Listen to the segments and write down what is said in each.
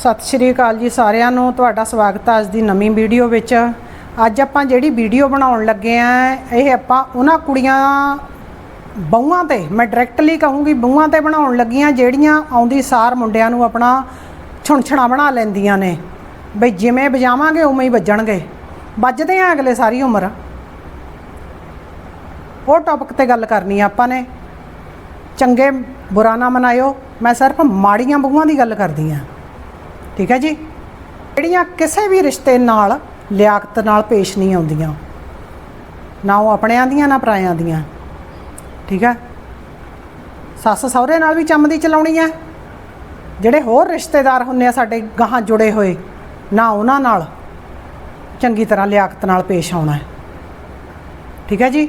ਸਤਿ ਸ਼੍ਰੀ ਅਕਾਲ ਜੀ ਸਾਰਿਆਂ ਨੂੰ। ਤੁਹਾਡਾ ਸਵਾਗਤ ਹੈ ਅੱਜ ਦੀ ਨਵੀਂ ਵੀਡੀਓ ਵਿੱਚ। ਅੱਜ ਆਪਾਂ ਜਿਹੜੀ ਵੀਡੀਓ ਬਣਾਉਣ ਲੱਗੇ ਆ, ਇਹ ਆਪਾਂ ਉਹਨਾਂ ਕੁੜੀਆਂ ਬਹੂਆਂ ਤੇ, ਮੈਂ ਡਾਇਰੈਕਟਲੀ ਕਹੂੰਗੀ ਬਹੂਆਂ ਤੇ ਬਣਾਉਣ ਲੱਗੀਆਂ, ਜਿਹੜੀਆਂ ਆਉਂਦੀ ਸਾਰ ਮੁੰਡਿਆਂ ਨੂੰ ਆਪਣਾ ਛੁਣਛਣਾ ਬਣਾ ਲੈਂਦੀਆਂ ਨੇ। ਬਈ ਜਿਵੇਂ ਵਜਾਵਾਂਗੇ, ਉਵੇਂ ਹੀ ਵੱਜਣਗੇ। ਵੱਜਦੇ ਆ ਅਗਲੇ ਸਾਰੀ ਉਮਰ। ਉਹ ਟੌਪਿਕ ਤੇ ਗੱਲ ਕਰਨੀ ਆ ਆਪਾਂ ਨੇ। ਚੰਗੇ ਬੁਰਾ ਨਾ ਮਨਾਇਓ। ਮੈਂ ਸਿਰਫ ਮਾੜੀਆਂ ਬਹੂਆਂ ਦੀ ਗੱਲ ਕਰਦੀ ਆ। ਠੀਕ ਹੈ ਜੀ? ਜਿਹੜੀਆਂ ਕਿਸੇ ਵੀ ਰਿਸ਼ਤੇ ਨਾਲ ਲਿਆਕਤ ਨਾਲ ਪੇਸ਼ ਨਹੀਂ ਆਉਂਦੀਆਂ, ਨਾ ਉਹ ਆਪਣਿਆਂ ਦੀਆਂ, ਨਾ ਪਰਾਇਆਂ ਦੀਆਂ। ਠੀਕ ਹੈ? ਸੱਸ ਸਹੁਰੇ ਨਾਲ ਵੀ ਚੰਮਦੀ ਚਲਾਉਣੀ ਹੈ। ਜਿਹੜੇ ਹੋਰ ਰਿਸ਼ਤੇਦਾਰ ਹੁੰਦੇ ਆ ਸਾਡੇ ਗਾਹਾਂ ਜੁੜੇ ਹੋਏ, ਨਾ ਉਹਨਾਂ ਨਾਲ ਚੰਗੀ ਤਰ੍ਹਾਂ ਲਿਆਕਤ ਨਾਲ ਪੇਸ਼ ਆਉਣਾ ਹੈ। ਠੀਕ ਹੈ ਜੀ?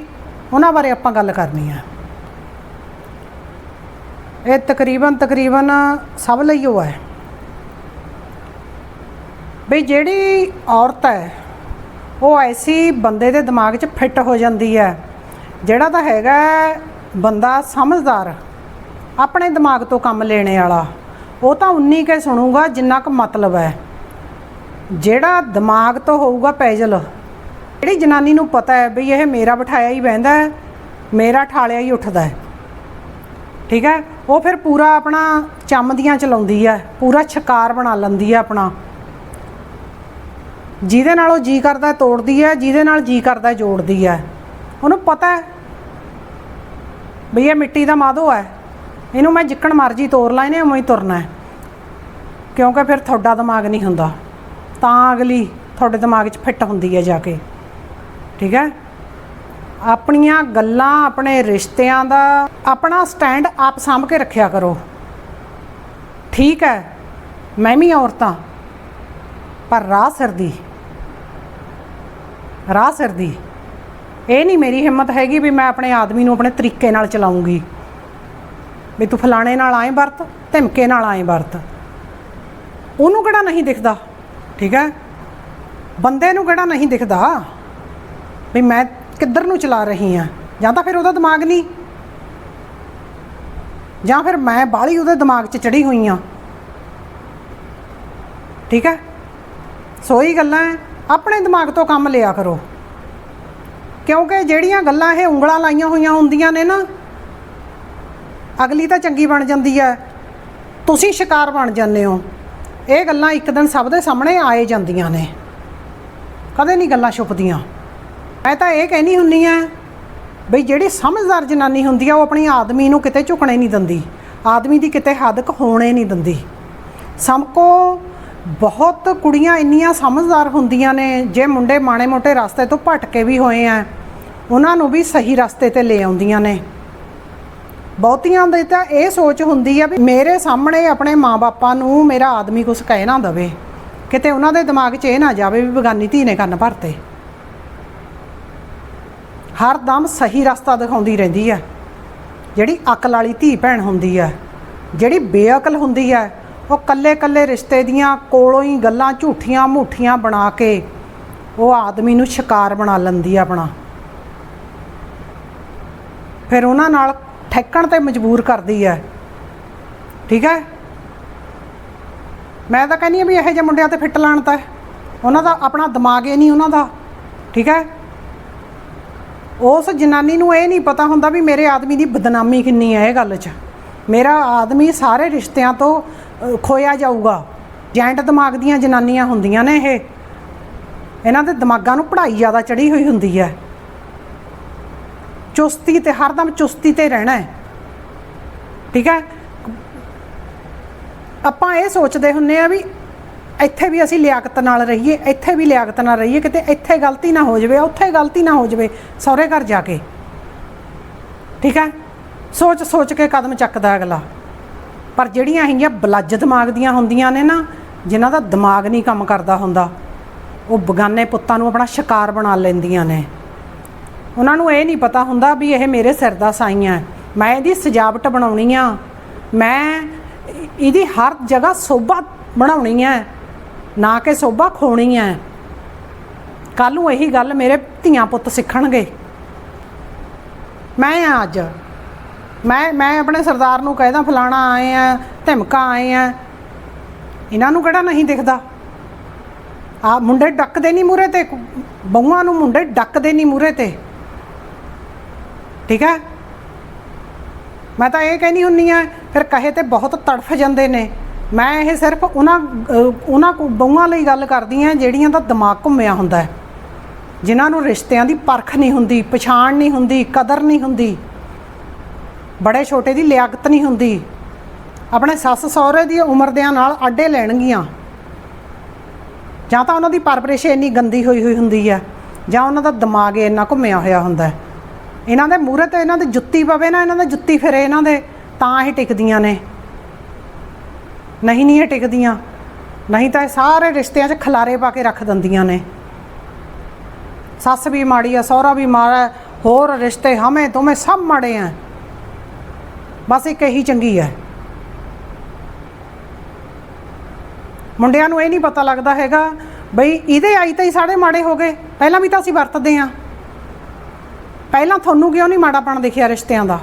ਉਹਨਾਂ ਬਾਰੇ ਆਪਾਂ ਗੱਲ ਕਰਨੀ ਹੈ। ਇਹ ਤਕਰੀਬਨ ਤਕਰੀਬਨ ਸਭ ਲਈ ਉਹ ਹੈ। ਵੀ ਜਿਹੜੀ ਔਰਤ ਹੈ, ਉਹ ਐਸੀ ਬੰਦੇ ਦੇ ਦਿਮਾਗ 'ਚ ਫਿੱਟ ਹੋ ਜਾਂਦੀ ਹੈ, ਜਿਹੜਾ ਤਾਂ ਹੈਗਾ ਬੰਦਾ ਸਮਝਦਾਰ, ਆਪਣੇ ਦਿਮਾਗ ਤੋਂ ਕੰਮ ਲੈਣੇ ਵਾਲਾ, ਉਹ ਤਾਂ ਉਨੀ ਕੇ ਸੁਣੂਗਾ ਜਿੰਨਾ ਕੁ ਮਤਲਬ ਹੈ। ਜਿਹੜਾ ਦਿਮਾਗ ਤੋਂ ਹੋਊਗਾ ਪੈਜਲ, ਜਿਹੜੀ ਜਨਾਨੀ ਨੂੰ ਪਤਾ ਹੈ ਵੀ ਇਹ ਮੇਰਾ ਬਿਠਾਇਆ ਹੀ ਬਹਿੰਦਾ ਹੈ, ਮੇਰਾ ਠਾਲਿਆ ਹੀ ਉੱਠਦਾ ਹੈ। ਠੀਕ ਹੈ? ਉਹ ਫਿਰ ਪੂਰਾ ਆਪਣਾ ਚੰਮਦੀਆਂ ਚਲਾਉਂਦੀ ਹੈ, ਪੂਰਾ ਛਕਾਰ ਬਣਾ ਲੈਂਦੀ ਹੈ ਆਪਣਾ। ਜਿਹਦੇ ਨਾਲ ਉਹ ਜੀ ਕਰਦਾ, ਤੋੜਦੀ ਹੈ, ਜਿਹਦੇ ਨਾਲ ਜੀ ਕਰਦਾ, ਜੋੜਦੀ ਹੈ। ਉਹਨੂੰ ਪਤਾ ਹੈ ਵੀ ਇਹ ਮਿੱਟੀ ਦਾ ਮਾਧੋ ਹੈ। ਇਹਨੂੰ ਮੈਂ ਜਿੱਕਣ ਮਰਜ਼ੀ ਤੋੜ ਲਾ, ਇਹਨੇ ਉਵੇਂ ਹੀ ਤੁਰਨਾ ਹੈ। ਕਿਉਂਕਿ ਫਿਰ ਤੁਹਾਡਾ ਦਿਮਾਗ ਨਹੀਂ ਹੁੰਦਾ। ਤਾਂ ਅਗਲੀ ਤੁਹਾਡੇ ਦਿਮਾਗ 'ਚ ਫਿੱਟ ਹੁੰਦੀ ਹੈ ਜਾ ਕੇ। ਠੀਕ ਹੈ? ਆਪਣੀਆਂ ਗੱਲਾਂ, ਆਪਣੇ ਰਿਸ਼ਤਿਆਂ ਦਾ ਆਪਣਾ ਸਟੈਂਡ ਆਪ ਸਾਂਭ ਕੇ ਰੱਖਿਆ ਕਰੋ। ਠੀਕ ਹੈ? ਮੈਂ ਵੀ ਔਰਤਾਂ ਪਰ ਰਾਹ ਸਰਦੀ ਰਾਹ ਸਿਰ ਦੀ। ਇਹ ਨਹੀਂ ਮੇਰੀ ਹਿੰਮਤ ਹੈਗੀ ਵੀ ਮੈਂ ਆਪਣੇ ਆਦਮੀ ਨੂੰ ਆਪਣੇ ਤਰੀਕੇ ਨਾਲ ਚਲਾਉਂਗੀ। ਵੀ ਤੂੰ ਫਲਾਣੇ ਨਾਲ ਆਏ ਵਰਤ ਧਮਕੇ ਨਾਲ ਆਏ ਵਰਤ। ਉਹਨੂੰ ਕਿਹੜਾ ਨਹੀਂ ਦਿਖਦਾ? ਠੀਕ ਹੈ? ਬੰਦੇ ਨੂੰ ਕਿਹੜਾ ਨਹੀਂ ਦਿਖਦਾ? ਵੀ ਮੈਂ ਕਿੱਧਰ ਨੂੰ ਚਲਾ ਰਹੀ ਆ ਜਾਂ ਤਾਂ ਫਿਰ ਉਹਦਾ ਦਿਮਾਗ ਨਹੀਂ। ਜਾਂ ਫਿਰ ਮੈਂ ਬਾਹਲੀ ਉਹਦੇ ਦਿਮਾਗ 'ਚ ਚੜੀ ਹੋਈ ਆ ਠੀਕ ਹੈ? ਸੋ ਗੱਲਾਂ ਹੈ, ਆਪਣੇ ਦਿਮਾਗ ਤੋਂ ਕੰਮ ਲਿਆ ਕਰੋ। ਕਿਉਂਕਿ ਜਿਹੜੀਆਂ ਗੱਲਾਂ ਇਹ ਉਂਗਲਾਂ ਲਾਈਆਂ ਹੋਈਆਂ ਹੁੰਦੀਆਂ ਨੇ ਨਾ, ਅਗਲੀ ਤਾਂ ਚੰਗੀ ਬਣ ਜਾਂਦੀ ਹੈ। ਤੁਸੀਂ ਸ਼ਿਕਾਰ ਬਣ ਜਾਂਦੇ ਹੋ। ਇਹ ਗੱਲਾਂ ਇੱਕ ਦਿਨ ਸਭ ਦੇ ਸਾਹਮਣੇ ਆਏ ਜਾਂਦੀਆਂ ਨੇ। ਕਦੇ ਨਹੀਂ ਗੱਲਾਂ ਛੁਪਦੀਆਂ। ਮੈਂ ਤਾਂ ਇਹ ਕਹਿਣੀ ਹੁੰਨੀ ਆ ਬਈ ਜਿਹੜੀ ਸਮਝਦਾਰ ਜਨਾਨੀ ਹੁੰਦੀ ਆ, ਉਹ ਆਪਣੀ ਆਦਮੀ ਨੂੰ ਕਿਤੇ ਝੁਕਣੇ ਨਹੀਂ ਦਿੰਦੀ। ਆਦਮੀ ਦੀ ਕਿਤੇ ਹੱਦ ਕ ਹੋਣੇ ਨਹੀਂ ਦਿੰਦੀ। ਸਮਕੋ ਬਹੁਤ ਕੁੜੀਆਂ ਇੰਨੀਆਂ ਸਮਝਦਾਰ ਹੁੰਦੀਆਂ ਨੇ, ਜੇ ਮੁੰਡੇ ਮਾੜੇ ਮੋਟੇ ਰਸਤੇ ਤੋਂ ਭਟਕੇ ਵੀ ਹੋਏ ਆ, ਉਹਨਾਂ ਨੂੰ ਵੀ ਸਹੀ ਰਸਤੇ ਤੇ ਲੈ ਆਉਂਦੀਆਂ ਨੇ। ਬਹੁਤੀਆਂ ਦੇ ਤਾਂ ਇਹ ਸੋਚ ਹੁੰਦੀ ਆ ਵੀ ਮੇਰੇ ਸਾਹਮਣੇ ਆਪਣੇ ਮਾਪੇ ਨੂੰ ਮੇਰਾ ਆਦਮੀ ਕੁਝ ਕਹਿ ਨਾ ਦਵੇ। ਕਿਤੇ ਉਹਨਾਂ ਦੇ ਦਿਮਾਗ 'ਚ ਇਹ ਨਾ ਜਾਵੇ ਵੀ ਬਗਾਨੀ ਧੀ ਨੇ ਕੰਨ ਭਰਤੇ। ਹਰ ਦਮ ਸਹੀ ਰਸਤਾ ਦਿਖਾਉਂਦੀ ਰਹਿੰਦੀ ਹੈ ਜਿਹੜੀ ਅਕਲ ਵਾਲੀ ਧੀ ਭੈਣ ਹੁੰਦੀ ਹੈ ਜਿਹੜੀ ਬੇਅਕਲ ਹੁੰਦੀ ਹੈ ਉਹ ਕੱਲੇ ਕੱਲੇ ਰਿਸ਼ਤੇ ਦੀਆਂ ਕੋਲੋਂ ਹੀ ਗੱਲਾਂ ਝੂਠੀਆਂ ਮੂਠੀਆਂ ਬਣਾ ਕੇ ਉਹ ਆਦਮੀ ਨੂੰ ਸ਼ਿਕਾਰ ਬਣਾ ਲੈਂਦੀ ਆ ਆਪਣਾ। ਫਿਰ ਉਹਨਾਂ ਨਾਲ ਠੱਕਣ ਤੇ ਮਜਬੂਰ ਕਰਦੀ ਹੈ ਠੀਕ ਹੈ ਮੈਂ ਤਾਂ ਕਹਿੰਦੀ ਆ ਵੀ ਇਹੋ ਜਿਹੇ ਮੁੰਡਿਆਂ ਤੇ ਫਿੱਟ ਲਾਣ ਤਾਂ। ਉਹਨਾਂ ਦਾ ਆਪਣਾ ਦਿਮਾਗ ਇਹ ਨਹੀਂ ਉਹਨਾਂ ਦਾ। ਠੀਕ ਹੈ ਉਸ ਜਨਾਨੀ ਨੂੰ ਇਹ ਨਹੀਂ ਪਤਾ ਹੁੰਦਾ ਵੀ ਮੇਰੇ ਆਦਮੀ ਦੀ ਬਦਨਾਮੀ ਕਿੰਨੀ ਹੈ ਇਹ ਗੱਲ 'ਚ। ਮੇਰਾ ਆਦਮੀ ਸਾਰੇ ਰਿਸ਼ਤਿਆਂ ਤੋਂ ਖੋਇਆ ਜਾਊਗਾ। ਜੈਂਟ ਦਿਮਾਗ ਦੀਆਂ ਜਨਾਨੀਆਂ ਹੁੰਦੀਆਂ ਨੇ ਇਹ। ਇਹਨਾਂ ਦੇ ਦਿਮਾਗਾਂ ਨੂੰ ਪੜ੍ਹਾਈ ਜ਼ਿਆਦਾ ਚੜੀ ਹੋਈ ਹੁੰਦੀ ਹੈ। ਚੁਸਤੀ ਤੇ ਹਰਦਮ ਚੁਸਤੀ ਤੇ ਰਹਿਣਾ ਹੈ। ਠੀਕ ਹੈ? ਆਪਾਂ ਇਹ ਸੋਚਦੇ ਹੁੰਨੇ ਆ ਵੀ ਇੱਥੇ ਵੀ ਅਸੀਂ ਲਿਆਕਤ ਨਾਲ ਰਹੀਏ, ਇੱਥੇ ਵੀ ਲਿਆਕਤ ਨਾਲ ਰਹੀਏ, ਕਿਤੇ ਇੱਥੇ ਗਲਤੀ ਨਾ ਹੋ ਜਾਵੇ, ਉੱਥੇ ਗਲਤੀ ਨਾ ਹੋ ਜਾਵੇ, ਸਹੁਰੇ ਘਰ ਜਾ ਕੇ। ਠੀਕ ਹੈ? ਸੋਚ ਸੋਚ ਕੇ ਕਦਮ ਚੱਕਦਾ ਅਗਲਾ। ਪਰ ਜਿਹੜੀਆਂ ਹੈਗੀਆਂ ਬਲੱਜ ਦਿਮਾਗ ਦੀਆਂ ਹੁੰਦੀਆਂ ਨੇ ਨਾ, ਜਿਨ੍ਹਾਂ ਦਾ ਦਿਮਾਗ ਨਹੀਂ ਕੰਮ ਕਰਦਾ ਹੁੰਦਾ, ਉਹ ਬਗਾਨੇ ਪੁੱਤਾਂ ਨੂੰ ਆਪਣਾ ਸ਼ਿਕਾਰ ਬਣਾ ਲੈਂਦੀਆਂ ਨੇ। ਉਹਨਾਂ ਨੂੰ ਇਹ ਨਹੀਂ ਪਤਾ ਹੁੰਦਾ ਵੀ ਇਹ ਮੇਰੇ ਸਿਰ ਦਾ ਸਾਈਆਂ ਹੈ। ਮੈਂ ਇਹਦੀ ਸਜਾਵਟ ਬਣਾਉਣੀ ਆ। ਮੈਂ ਇਹਦੀ ਹਰ ਜਗ੍ਹਾ ਸੋਭਾ ਬਣਾਉਣੀ ਹੈ। ਨਾ ਕਿ ਸੋਭਾ ਖੋਣੀ ਹੈ। ਕੱਲ ਨੂੰ ਇਹੀ ਗੱਲ ਮੇਰੇ ਧੀਆਂ ਪੁੱਤ ਸਿੱਖਣਗੇ। ਮੈਂ ਆ ਅੱਜ ਮੈਂ ਮੈਂ ਆਪਣੇ ਸਰਦਾਰ ਨੂੰ ਕਹਿਦਾ ਫਲਾਣਾ ਆਏ ਆ, ਧਮਕਾ ਆਏ ਆ। ਇਹਨਾਂ ਨੂੰ ਕਿਹੜਾ ਨਹੀਂ ਦਿਖਦਾ? ਆ ਮੁੰਡੇ ਡੱਕਦੇ ਨਹੀਂ ਮੂਰੇ ਤੇ, ਬਹੂਆਂ ਨੂੰ ਮੁੰਡੇ ਡੱਕਦੇ ਨਹੀਂ ਮੂਰੇ ਤੇ। ਠੀਕ ਹੈ? ਮੈਂ ਤਾਂ ਇਹ ਕਹਿੰਦੀ ਹੁੰਨੀ ਆ, ਫਿਰ ਕਹੇ ਤੇ ਬਹੁਤ ਤੜਫ ਜਾਂਦੇ ਨੇ। ਮੈਂ ਇਹ ਸਿਰਫ ਉਹਨਾਂ ਉਹਨਾਂ ਕੋ, ਬਹੂਆਂ ਲਈ ਗੱਲ ਕਰਦੀ ਆ, ਜਿਹੜੀਆਂ ਦਾ ਦਿਮਾਗ ਘੁੰਮਿਆ ਹੁੰਦਾ ਹੈ। ਜਿਨ੍ਹਾਂ ਨੂੰ ਰਿਸ਼ਤਿਆਂ ਦੀ ਪਰਖ ਨਹੀਂ ਹੁੰਦੀ, ਪਛਾਣ ਨਹੀਂ ਹੁੰਦੀ, ਕਦਰ ਨਹੀਂ ਹੁੰਦੀ। ਬੜੇ ਛੋਟੇ ਦੀ ਲਿਆਕਤ ਨਹੀਂ ਹੁੰਦੀ। ਆਪਣੇ ਸੱਸ ਸਹੁਰੇ ਦੀ ਉਮਰ ਦਿਆਂ ਨਾਲ ਆਡੇ ਲੈਣਗੀਆਂ। ਜਾਂ ਤਾਂ ਉਹਨਾਂ ਦੀ ਪਰਵਰਿਸ਼ ਇੰਨੀ ਗੰਦੀ ਹੋਈ ਹੋਈ ਹੁੰਦੀ ਹੈ, ਜਾਂ ਉਹਨਾਂ ਦਾ ਦਿਮਾਗ ਇੰਨਾ ਘੁੰਮਿਆ ਹੋਇਆ ਹੁੰਦਾ ਹੈ। ਇਹਨਾਂ ਦੇ ਮੂਹਰੇ ਤੇ ਇਹਨਾਂ ਦੀ ਜੁੱਤੀ ਪਵੇ ਨਾ, ਇਹਨਾਂ ਦੇ ਜੁੱਤੀ ਫਿਰੇ ਇਹਨਾਂ ਦੇ, ਤਾਂ ਇਹ ਟਿਕਦੀਆਂ ਨੇ। ਨਹੀਂ ਨਹੀਂ ਇਹ ਟਿਕਦੀਆਂ। ਨਹੀਂ ਤਾਂ ਇਹ ਸਾਰੇ ਰਿਸ਼ਤਿਆਂ 'ਚ ਖਲਾਰੇ ਪਾ ਕੇ ਰੱਖ ਦਿੰਦੀਆਂ ਨੇ। ਸੱਸ ਵੀ ਮਾੜੀ ਆ ਸਹੁਰਾ ਵੀ ਮਾੜਾ ਹੋਰ ਰਿਸ਼ਤੇ ਹਮੇ ਤੁਮੇ ਸਭ ਮਾੜੇ ਆ ਬਸ ਇੱਕ ਇਹੀ ਚੰਗੀ ਹੈ। ਮੁੰਡਿਆਂ ਨੂੰ ਇਹ ਨਹੀਂ ਪਤਾ ਲੱਗਦਾ ਹੈਗਾ ਬਈ ਇਹਦੇ ਆਈ ਤਾਂ ਹੀ ਸਾਡੇ ਮਾੜੇ ਹੋ ਗਏ। ਪਹਿਲਾਂ ਵੀ ਤਾਂ ਅਸੀਂ ਵਰਤਦੇ ਆ ਪਹਿਲਾਂ ਤੁਹਾਨੂੰ ਕਿਉਂ ਨਹੀਂ ਮਾੜਾਪਣ ਦਿਖਿਆ ਰਿਸ਼ਤਿਆਂ ਦਾ?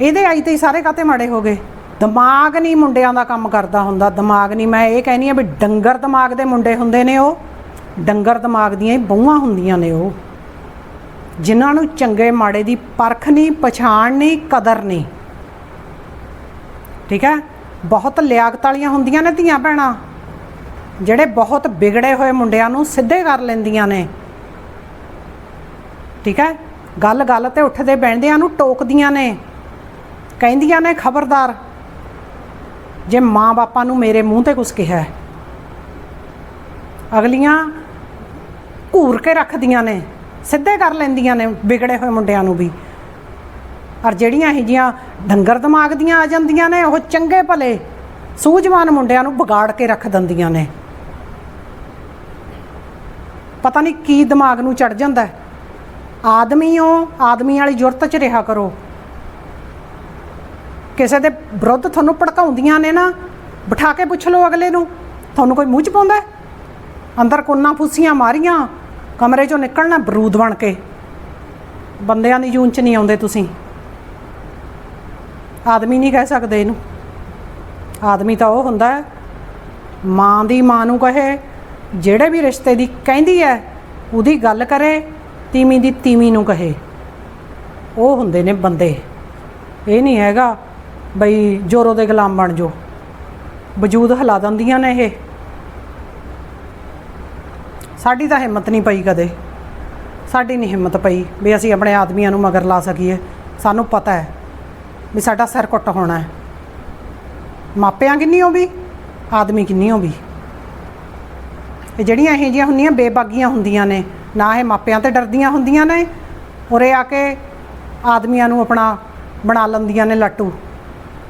ਇਹਦੇ ਆਈ ਤੇ ਹੀ ਸਾਰੇ ਕਾਤੇ ਮਾੜੇ ਹੋ ਗਏ। ਦਿਮਾਗ ਨਹੀਂ ਮੁੰਡਿਆਂ ਦਾ ਕੰਮ ਕਰਦਾ ਹੁੰਦਾ। ਦਿਮਾਗ ਨਹੀਂ, ਮੈਂ ਇਹ ਕਹਿੰਨੀ ਆ ਵੀ ਡੰਗਰ ਦਿਮਾਗ ਦੇ ਮੁੰਡੇ ਹੁੰਦੇ ਨੇ ਉਹ। ਡੰਗਰ ਦਿਮਾਗ ਦੀਆਂ ਹੀ ਬਹੂਆਂ ਹੁੰਦੀਆਂ ਨੇ ਉਹ। ਜਿਨ੍ਹਾਂ ਨੂੰ ਚੰਗੇ ਮਾੜੇ ਦੀ ਪਰਖ ਨਹੀਂ, ਪਛਾਣ ਨਹੀਂ, ਕਦਰ ਨਹੀਂ। ਠੀਕ ਹੈ? ਬਹੁਤ ਲਿਆਕਤ ਵਾਲੀਆਂ ਹੁੰਦੀਆਂ ਨੇ ਧੀਆਂ ਭੈਣਾਂ। ਜਿਹੜੇ ਬਹੁਤ ਵਿਗੜੇ ਹੋਏ ਮੁੰਡਿਆਂ ਨੂੰ ਸਿੱਧੇ ਕਰ ਲੈਂਦੀਆਂ ਨੇ। ਠੀਕ ਹੈ? ਗੱਲ ਗੱਲ ਤੇ ਉੱਠਦੇ ਬੈਠਦਿਆਂ ਨੂੰ ਟੋਕਦੀਆਂ ਨੇ। ਕਹਿੰਦੀਆਂ ਨੇ, ਖਬਰਦਾਰ, ਜੇ ਮਾਂ ਬਾਪਾਂ ਨੂੰ ਮੇਰੇ ਮੂੰਹ ਤੇ ਕੁਝ ਕਿਹਾ ਅਗਲੀਆਂ ਘੂਰ ਕੇ ਰੱਖਦੀਆਂ ਨੇ, ਸਿੱਧੇ ਕਰ ਲੈਂਦੀਆਂ ਨੇ ਵਿਗੜੇ ਹੋਏ ਮੁੰਡਿਆਂ ਨੂੰ ਵੀ। ਪਰ ਜਿਹੜੀਆਂ ਇਹ ਜੀਆਂ ਡੰਗਰ ਦਿਮਾਗ ਦੀਆਂ ਆ ਜਾਂਦੀਆਂ ਨੇ, ਉਹ ਚੰਗੇ ਭਲੇ ਸੂਝਵਾਨ ਮੁੰਡਿਆਂ ਨੂੰ ਵਿਗਾੜ ਕੇ ਰੱਖ ਦਿੰਦੀਆਂ ਨੇ। ਪਤਾ ਨਹੀਂ ਕੀ ਦਿਮਾਗ ਨੂੰ ਚੜ ਜਾਂਦਾ ਆਦਮੀ ਹੋ ਆਦਮੀ ਵਾਲੀ ਜੁਰਤ 'ਚ ਰਿਹਾ ਕਰੋ। ਕਿਸੇ ਦੇ ਵਿਰੁੱਧ ਤੁਹਾਨੂੰ ਭੜਕਾਉਂਦੀਆਂ ਨੇ ਨਾ, ਬਿਠਾ ਕੇ ਪੁੱਛ ਲਓ ਅਗਲੇ ਨੂੰ, ਤੁਹਾਨੂੰ ਕੋਈ ਮੂੰਹ 'ਚ ਪਾਉਂਦਾ ਅੰਦਰ ਕੋਨਾ ਫੁੱਸੀਆਂ ਮਾਰੀਆਂ, ਕਮਰੇ 'ਚੋਂ ਨਿਕਲਣਾ ਬਰੂਦ ਬਣ ਕੇ। ਬੰਦਿਆਂ ਦੀ ਜੂਨ 'ਚ ਨਹੀਂ ਆਉਂਦੇ ਤੁਸੀਂ। ਆਦਮੀ ਨਹੀਂ ਕਹਿ ਸਕਦੇ ਇਹਨੂੰ। ਆਦਮੀ ਤਾਂ ਉਹ ਹੁੰਦਾ ਹੈ, ਮਾਂ ਦੀ ਮਾਂ ਨੂੰ ਕਹੇ, ਜਿਹੜੇ ਵੀ ਰਿਸ਼ਤੇ ਦੀ ਕਹਿੰਦੀ ਹੈ, ਉਹਦੀ ਗੱਲ ਕਰੇ, ਤੀਵੀਂ ਦੀ ਤੀਵੀਂ ਨੂੰ ਕਹੇ। ਉਹ ਹੁੰਦੇ ਨੇ ਬੰਦੇ। ਇਹ ਨਹੀਂ ਹੈਗਾ ਬਈ ਜੋਰੋ ਦੇ ਗੁਲਾਮ ਬਣ ਜੋ ਵਜੂਦ ਹਿਲਾ ਦਿੰਦੀਆਂ ਨੇ ਇਹ। ਸਾਡੀ ਤਾਂ ਹਿੰਮਤ ਨਹੀਂ ਪਈ ਕਦੇ। ਸਾਡੀ ਨਹੀਂ ਹਿੰਮਤ ਪਈ ਵੀ ਅਸੀਂ ਆਪਣੇ ਆਦਮੀਆਂ ਨੂੰ ਮਗਰ ਲਾ ਸਕੀਏ। ਸਾਨੂੰ ਪਤਾ ਹੈ। ਵੀ ਸਾਡਾ ਸਿਰ ਕੁੱਟ ਹੋਣਾ ਹੈ। ਮਾਪਿਆਂ ਕਿੰਨੀ ਹੋ ਵੀ ਆਦਮੀ ਕਿੰਨੀ ਹੋ ਵੀ ਇਹ ਜਿਹੜੀਆਂ ਇਹ ਜਿਹੀਆਂ ਹੁੰਦੀਆਂ ਬੇਬਾਗੀਆਂ ਹੁੰਦੀਆਂ ਨੇ, ਨਾ ਇਹ ਮਾਪਿਆਂ ਤੇ ਡਰਦੀਆਂ ਹੁੰਦੀਆਂ ਨੇ, ਉਰੇ ਆ ਕੇ ਆਦਮੀਆਂ ਨੂੰ ਆਪਣਾ ਬਣਾ ਲੈਂਦੀਆਂ ਨੇ ਲੱਟੂ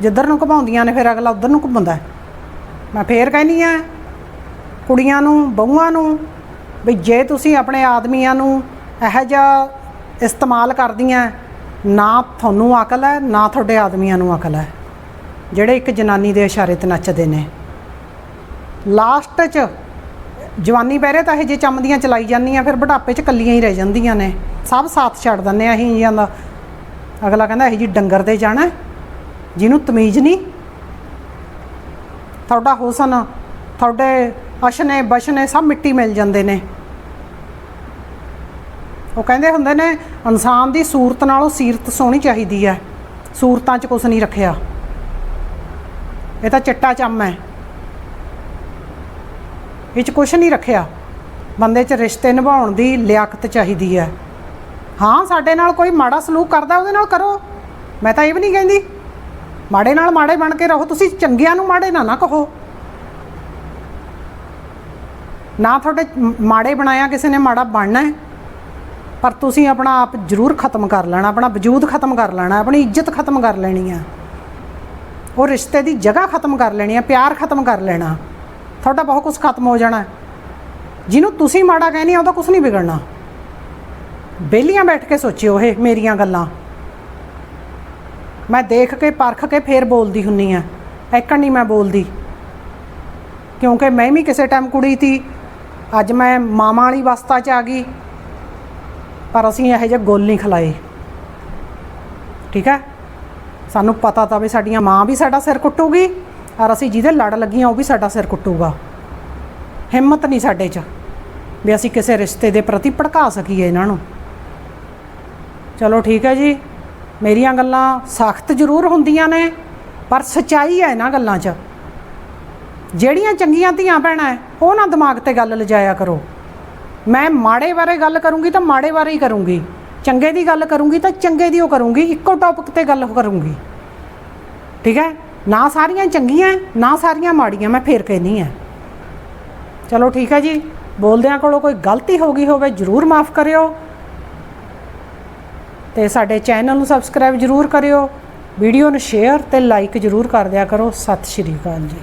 ਜਿੱਧਰ ਨੂੰ ਘੁਮਾਉਂਦੀਆਂ ਨੇ, ਫਿਰ ਅਗਲਾ ਉਧਰ ਨੂੰ ਘੁੰਮਦਾ ਮੈਂ ਫੇਰ ਕਹਿੰਦੀ ਆ ਕੁੜੀਆਂ ਨੂੰ, ਬਹੂਆਂ ਨੂੰ, ਵੀ ਜੇ ਤੁਸੀਂ ਆਪਣੇ ਆਦਮੀਆਂ ਨੂੰ ਇਹੋ ਜਿਹਾ ਇਸਤੇਮਾਲ ਕਰਦੀਆਂ ਨਾ ਤੁਹਾਨੂੰ ਅਕਲ ਹੈ, ਨਾ ਤੁਹਾਡੇ ਆਦਮੀਆਂ ਨੂੰ ਅਕਲ ਹੈ। ਜਿਹੜੇ ਇੱਕ ਜਨਾਨੀ ਦੇ ਇਸ਼ਾਰੇ ਤੇ ਨੱਚਦੇ ਨੇ। ਲਾਸਟ 'ਚ ਜਵਾਨੀ ਬਹਿਰੇ ਤਾਂ ਇਹ ਜੇ ਚੰਮਦੀਆਂ ਚਲਾਈ ਜਾਂਦੀਆਂ, ਫਿਰ ਬੁਢਾਪੇ 'ਚ ਕੱਲੀਆਂ ਹੀ ਰਹਿ ਜਾਂਦੀਆਂ ਨੇ। ਸਭ ਸਾਥ ਛੱਡ ਦਿੰਦੇ ਆ ਅਸੀਂ ਜਾਂਦਾ ਅਗਲਾ ਕਹਿੰਦਾ ਇਹ ਜੀ ਡੰਗਰ ਦੇ ਜਾਣਾ ਜਿਹਨੂੰ ਤਮੀਜ਼ ਨਹੀਂ। ਤੁਹਾਡਾ ਹੁਸਨ, ਤੁਹਾਡੇ ਅਸ਼ਨੇ ਬਸ਼ਨੇ ਸਭ ਮਿੱਟੀ ਮਿਲ ਜਾਂਦੇ ਨੇ। ਉਹ ਕਹਿੰਦੇ ਹੁੰਦੇ ਨੇ, ਇਨਸਾਨ ਦੀ ਸੂਰਤ ਨਾਲੋਂ ਸੀਰਤ ਸੋਹਣੀ ਚਾਹੀਦੀ ਹੈ। ਸੂਰਤਾਂ 'ਚ ਕੁਝ ਨਹੀਂ ਰੱਖਿਆ। ਇਹ ਤਾਂ ਚਿੱਟਾ ਚੰਮ ਹੈ। ਇਹ 'ਚ ਕੁਝ ਨਹੀਂ ਰੱਖਿਆ। ਬੰਦੇ 'ਚ ਰਿਸ਼ਤੇ ਨਿਭਾਉਣ ਦੀ ਲਿਆਕਤ ਚਾਹੀਦੀ ਹੈ। ਹਾਂ, ਸਾਡੇ ਨਾਲ ਕੋਈ ਮਾੜਾ ਸਲੂਕ ਕਰਦਾ, ਉਹਦੇ ਨਾਲ ਕਰੋ। ਮੈਂ ਤਾਂ ਇਹ ਵੀ ਨਹੀਂ ਕਹਿੰਦੀ। ਮਾੜੇ ਨਾਲ ਮਾੜੇ ਬਣ ਕੇ ਰਹੋ। ਤੁਸੀਂ ਚੰਗਿਆਂ ਨੂੰ ਮਾੜੇ ਨਾ ਨਾ ਕਹੋ। ਨਾ ਤੁਹਾਡੇ ਮਾੜੇ ਬਣਾਇਆ ਕਿਸੇ ਨੇ, ਮਾੜਾ ਬਣਨਾ ਹੈ। ਪਰ ਤੁਸੀਂ ਆਪਣਾ ਆਪ ਜ਼ਰੂਰ ਖਤਮ ਕਰ ਲੈਣਾ, ਆਪਣਾ ਵਜੂਦ ਖਤਮ ਕਰ ਲੈਣਾ, ਆਪਣੀ ਇੱਜ਼ਤ ਖਤਮ ਕਰ ਲੈਣੀ ਆ। ਉਹ ਰਿਸ਼ਤੇ ਦੀ ਜਗ੍ਹਾ ਖਤਮ ਕਰ ਲੈਣੀ ਆ, ਪਿਆਰ ਖਤਮ ਕਰ ਲੈਣਾ। ਤੁਹਾਡਾ ਬਹੁਤ ਕੁਝ ਖਤਮ ਹੋ ਜਾਣਾ। ਜਿਹਨੂੰ ਤੁਸੀਂ ਮਾੜਾ ਕਹਿੰਦੇ ਆ, ਉਹਦਾ ਕੁਝ ਨਹੀਂ ਵਿਗੜਨਾ। ਬੇਲੀਆਂ ਬੈਠ ਕੇ ਸੋਚਿਓ ਇਹ ਮੇਰੀਆਂ ਗੱਲਾਂ। ਮੈਂ ਦੇਖ ਕੇ, ਪਰਖ ਕੇ ਫੇਰ ਬੋਲਦੀ ਹੁੰਨੀ ਆ। ਐਕਣ ਨਹੀਂ ਮੈਂ ਬੋਲਦੀ। ਕਿਉਂਕਿ ਮੈਂ ਵੀ ਕਿਸੇ ਟਾਈਮ ਕੁੜੀ ਸੀ ਅੱਜ ਮੈਂ ਮਾਮਾ ਵਾਲੀ ਵਸਤਾ 'ਚ ਆ ਗਈ। ਪਰ ਅਸੀਂ ਇਹੋ ਜਿਹੇ ਗੋਲ ਨਹੀਂ ਖਲਾਏ। ਠੀਕ ਹੈ? ਸਾਨੂੰ ਪਤਾ ਤਾਂ ਵੀ ਸਾਡੀਆਂ ਮਾਂ ਵੀ ਸਾਡਾ ਸਿਰ ਕੁੱਟੂਗੀ, ਔਰ ਅਸੀਂ ਜਿਹਦੇ ਲੜ ਲੱਗੀਆਂ ਉਹ ਵੀ ਸਾਡਾ ਸਿਰ ਕੁੱਟੂਗਾ। ਹਿੰਮਤ ਨਹੀਂ ਸਾਡੇ 'ਚ ਵੀ ਅਸੀਂ ਕਿਸੇ ਰਿਸ਼ਤੇ ਦੇ ਪ੍ਰਤੀ ਭੜਕਾ ਸਕੀਏ ਇਹਨਾਂ ਨੂੰ। ਚਲੋ ਠੀਕ ਹੈ ਜੀ, ਮੇਰੀਆਂ ਗੱਲਾਂ ਸਖਤ ਜ਼ਰੂਰ ਹੁੰਦੀਆਂ ਨੇ, ਪਰ ਸਚਾਈ ਹੈ ਇਹਨਾਂ ਗੱਲਾਂ 'ਚ। ਜਿਹੜੀਆਂ ਚੰਗੀਆਂ ਧੀਆਂ ਭੈਣਾਂ ਉਹ ਨਾ ਦਿਮਾਗ ਤੇ ਗੱਲ ਲਿਜਾਇਆ ਕਰੋ। ਮੈਂ ਮਾੜੇ ਬਾਰੇ ਗੱਲ ਕਰੂੰਗੀ ਤਾਂ ਮਾੜੇ ਬਾਰੇ ਹੀ ਕਰੂੰਗੀ। ਚੰਗੇ ਦੀ ਗੱਲ ਕਰੂੰਗੀ ਤਾਂ ਚੰਗੇ ਦੀ ਉਹ ਕਰੂੰਗੀ, ਇੱਕੋ ਟੌਪਿਕ ਤੇ ਗੱਲ ਕਰੂੰਗੀ। ਠੀਕ ਹੈ? ਨਾ ਸਾਰੀਆਂ ਚੰਗੀਆਂ, ਨਾ ਸਾਰੀਆਂ ਮਾੜੀਆਂ, ਮੈਂ ਫੇਰ ਕਹਿਨੀ ਹੈ। ਚਲੋ ਠੀਕ ਹੈ ਜੀ, ਬੋਲਦਿਆਂ ਕੋਲੋਂ ਕੋਈ ਗਲਤੀ ਹੋ ਗਈ ਹੋਵੇ ਜਰੂਰ ਮਾਫ ਕਰਿਓ। ਤੇ ਸਾਡੇ ਚੈਨਲ ਨੂੰ ਸਬਸਕ੍ਰਾਈਬ ਜਰੂਰ ਕਰਿਓ। ਵੀਡੀਓ ਨੂੰ ਸ਼ੇਅਰ ਤੇ ਲਾਈਕ ਜਰੂਰ ਕਰ ਦਿਆ ਕਰੋ। ਸਤਿ ਸ਼੍ਰੀ ਅਕਾਲ ਜੀ।